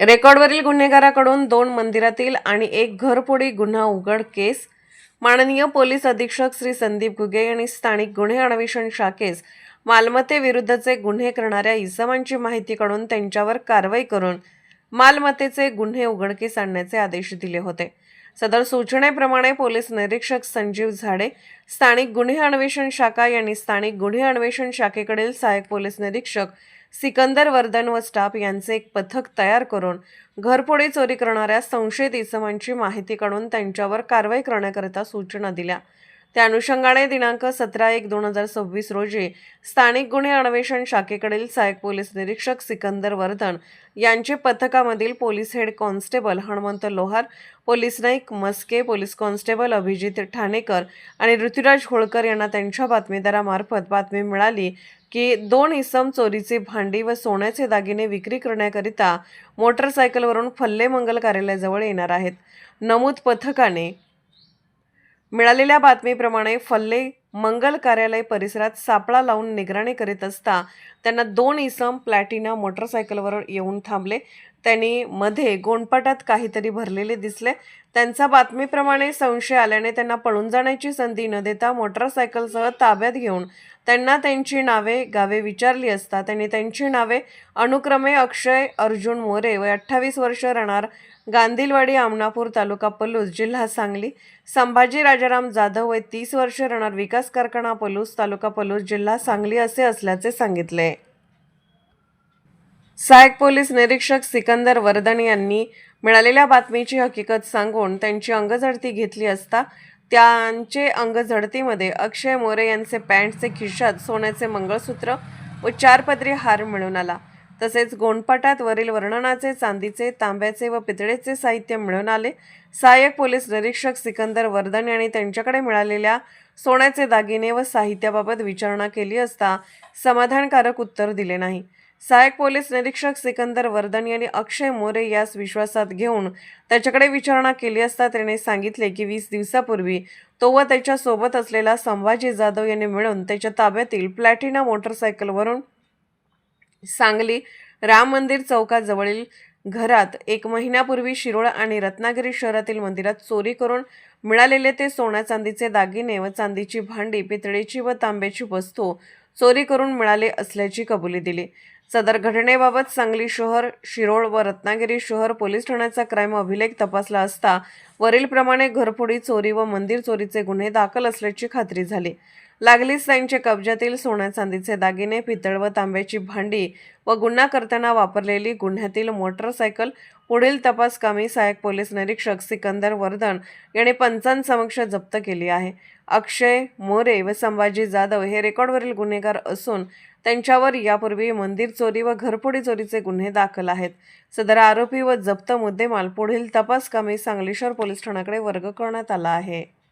रेकॉर्डवरील गुन्हेगाराकडून दोन मंदिरातील आणि एक घरफोडी गुन्हा उघड केस माननीय पोलीस अधीक्षक श्री संदीप घुगे यांनी स्थानिक गुन्हे अन्वेषण शाखेस मालमत्तेविरुद्धचे गुन्हे करणाऱ्या इसमांची माहिती काढून त्यांच्यावर कारवाई करून मालमत्तेचे गुन्हे उघडकीस आणण्याचे आदेश दिले होते. सदर सूचनेप्रमाणे पोलीस निरीक्षक संजीव झाडे स्थानिक गुन्हे अन्वेषण शाखा यांनी स्थानिक गुन्हे अन्वेषण शाखेकडील सहाय्यक पोलीस निरीक्षक सिकंदर वर्धन व स्टाफ यांचे एक पथक तयार करून घरफोडी चोरी करणाऱ्या संशयित इसमांची माहिती काढून त्यांच्यावर कारवाई करण्याकरिता सूचना दिल्या. त्या अनुषंगाने दिनांक सतरा एक दोन हजार सव्वीस रोजी स्थानिक गुन्हे अन्वेषण शाखेकडील सहाय्यक पोलीस निरीक्षक सिकंदर वर्धन यांचे पथकामधील police head constable Hanumant Lohar police Naik Maske police constable Abhijit Thanekar आणि ऋतुराज होळकर यांना त्यांच्या बातमीदारामार्फत बातमी मिळाली की दोन इसम चोरीची भांडी व सोन्याचे दागिने विक्री करण्याकरिता मोटरसायकलवरून फल्ले मंगल कार्यालयाजवळ येणार आहेत. नमूद पथकाने मिळालेल्या बातमीप्रमाणे फल्ले मंगल कार्यालय परिसरात सापळा लावून निगराणी करीत असता त्यांना दोन इसम प्लॅटिना मोटरसायकलवर येऊन थांबले. त्यांनी मध्ये गोंडपाटात काहीतरी भरलेले दिसले. त्यांचा बातमीप्रमाणे संशय आल्याने त्यांना पळून जाण्याची संधी न देता मोटरसायकलसह ताब्यात घेऊन त्यांना त्यांची नावे गावे विचारली असता त्यांनी त्यांची नावे अनुक्रमे अक्षय अर्जुन मोरे व अठ्ठावीस वर्ष राहणार गांधीलवाडी आमनापूर तालुका पलूस जिल्हा सांगली. संभाजी राजाराम जाधव वय तीस वर्ष राहणार विकास कारखाना पलूस तालुका पलूस जिल्हा सांगली असे असल्याचे सांगितले. सहाय्यक पोलीस निरीक्षक सिकंदर वर्धन यांनी मिळालेल्या बातमीची हकीकत सांगून त्यांची अंगझडती घेतली असता त्यांचे अंगझडतीमध्ये अक्षय मोरे यांचे पॅन्टचे खिशात सोन्याचे मंगळसूत्र व चारपदरी हार मिळून आला. तसेच गोंडपाटात वरील वर्णनाचे चांदीचे तांब्याचे व पितळेचे साहित्य मिळून आले. सहाय्यक पोलीस निरीक्षक सिकंदर वर्धन यांनी त्यांच्याकडे मिळालेल्या सोन्याचे दागिने व साहित्याबाबत विचारणा केली असता समाधानकारक उत्तर दिले नाही. सहाय्यक पोलीस निरीक्षक सिकंदर वर्धन यांनी अक्षय मोरे यास विश्वासात घेऊन त्याच्याकडे विचारणा केली असता त्याने सांगितले की वीस दिवसापूर्वी तो व त्याच्यासोबत असलेला संभाजी जाधव यांनी मिळून त्याच्या ताब्यातील प्लॅटिना मोटरसायकलवरून सांगली राम मंदिर चौकाजवळील घरात एक महिन्यापूर्वी शिरोळ आणि रत्नागिरी शहरातील मंदिरात चोरी करून मिळालेले ते सोन्या चांदीचे दागिने व चांदीची भांडी पितळेची व तांब्याची वस्तू चोरी करून मिळाले असल्याची कबुली दिली. सदर घटनेबाबत सांगली शहर शिरोळ व रत्नागिरी शहर पोलीस ठाण्याचा क्राईम अभिलेख तपासला असता वरीलप्रमाणे घरफोडी चोरी व मंदिर चोरीचे गुन्हे दाखल असल्याची खात्री झाली. लागलीच त्यांच्या कब्जातील सोन्या चांदीचे दागिने पितळ व तांब्याची भांडी व गुन्हा करताना वापरलेली गुन्ह्यातील मोटरसायकल पुढील तपास कामी सहाय्यक पोलीस निरीक्षक सिकंदर वर्धन याने पंचांसमक्ष जप्त केली आहे. अक्षय मोरे व संभाजी जाधव हे रेकॉर्डवरील गुन्हेगार असून त्यांच्यावर यापूर्वी मंदिर चोरी व घरफोडी चोरीचे गुन्हे दाखल आहेत. सदर आरोपी व जप्त मुद्देमाल पुढील तपास कामी सांगलीश्वर पोलीस ठाण्याकडे वर्ग करण्यात आला आहे.